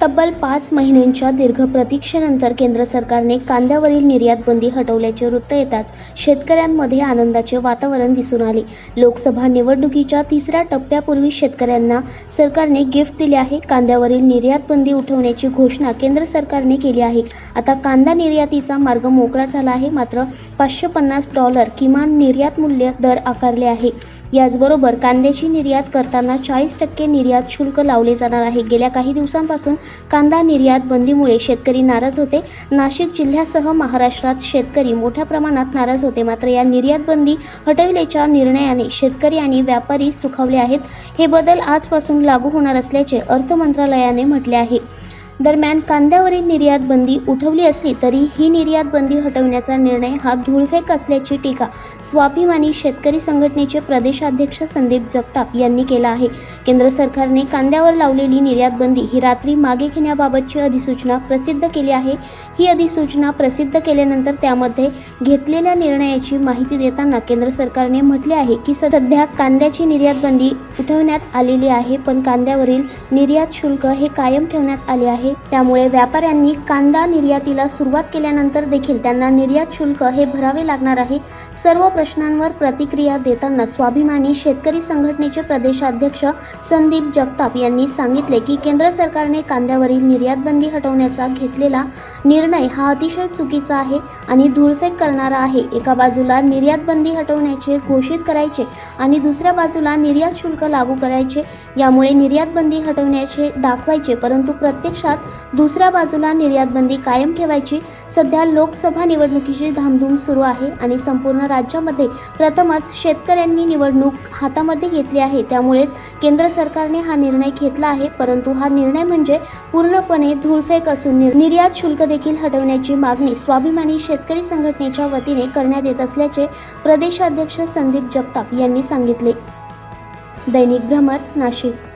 तब्बल पाच महिन्यांच्या दीर्घ प्रतीक्षेनंतर केंद्र सरकारने कांद्यावरील निर्यात बंदी हटवल्याचे वृत्त येताच शेतकऱ्यांमध्ये आनंदाचे वातावरण दिसून आले. लोकसभा निवडणुकीच्या तिसऱ्या टप्प्यापूर्वी शेतकऱ्यांना सरकारने गिफ्ट दिले आहे. कांद्यावरील निर्यात बंदी उठवण्याची घोषणा केंद्र सरकारने केली आहे. आता कांदा निर्यातीचा मार्ग मोकळा झाला आहे. मात्र पाचशे पन्नास डॉलर किमान निर्यात मूल्य दर आकारले आहे. याचबरोबर कांद्याची निर्यात करताना चाळीस टक्के निर्यात शुल्क लावले जाणार आहे. गेल्या काही दिवसांपासून कांदा निर्यात बंदीमुळे शेतकरी नाराज होते. नाशिक जिल्ह्यासह महाराष्ट्रात शेतकरी मोठ्या प्रमाणात नाराज होते. मात्र या निर्यात बंदी हटवल्याच्या निर्णयाने शेतकरी आणि व्यापारी सुखावले आहेत. हे बदल आजपासून लागू होणार असल्याचे अर्थ मंत्रालयाने म्हटले आहे. दरम्यान कांद्यावरील निर्यात बंदी उठवली असली तरी ही निर्यात बंदी हटवण्याचा निर्णय हा धूळफेक असल्याची टीका स्वाभिमानी शेतकरी संघटनेचे प्रदेशाध्यक्ष संदीप जगताप यांनी केला आहे. केंद्र सरकारने कांद्यावर लावलेली निर्यात बंदी ही रात्री मागे घेण्याबाबतची अधिसूचना प्रसिद्ध केली आहे. ही अधिसूचना प्रसिद्ध केल्यानंतर त्यामध्ये घेतलेल्या निर्णयाची माहिती देताना केंद्र सरकारने म्हटले आहे की सध्या कांद्याची निर्यात बंदी उठवण्यात आलेली आहे पण कांद्यावरील निर्यात शुल्क हे कायम ठेवण्यात आले आहे. त्यामुळे व्यापाऱ्यांनी कांदा निर्यातीला सुरुवात केल्यानंतर देखील त्यांना निर्यात शुल्क हे भरावे लागणार आहे. सर्व प्रश्नांवर प्रतिक्रिया देताना स्वाभिमानी शेतकरी संघटनेचे प्रदेशाध्यक्ष संदीप जगताप यांनी सांगितले की केंद्र सरकारने कांद्यावरील निर्यात बंदी हटवण्याचा घेतलेला निर्णय हा अतिशय चुकीचा आहे आणि धूळफेक करणारा आहे. एका बाजूला निर्यात बंदी हटवण्याचे घोषित करायचे आणि दुसऱ्या बाजूला निर्यात शुल्क लागू करायचे. यामुळे निर्यात बंदी हटवण्याचे दाखवायचे परंतु प्रत्यक्षात दुसऱ्या बाजूला निर्यातबंदी कायम ठेवायची. सध्या लोकसभा निवडणुकीची धामधूम सुरू आहे आणि संपूर्ण राज्यामध्ये प्रथमच शेतकऱ्यांनी निवडणूक हातामध्ये घेतली आहे. त्यामुळेच केंद्र सरकारने हा निर्णय घेतला आहे. परंतु हा निर्णय म्हणजे पूर्णपणे धूळफेक असून निर्यात शुल्क देखील हटवण्याची मागणी स्वाभिमानी शेतकरी संघटनेच्या वतीने करण्यात येत असल्याचे प्रदेशाध्यक्ष संदीप जगताप यांनी सांगितले. दैनिक भ्रमर नाशिक.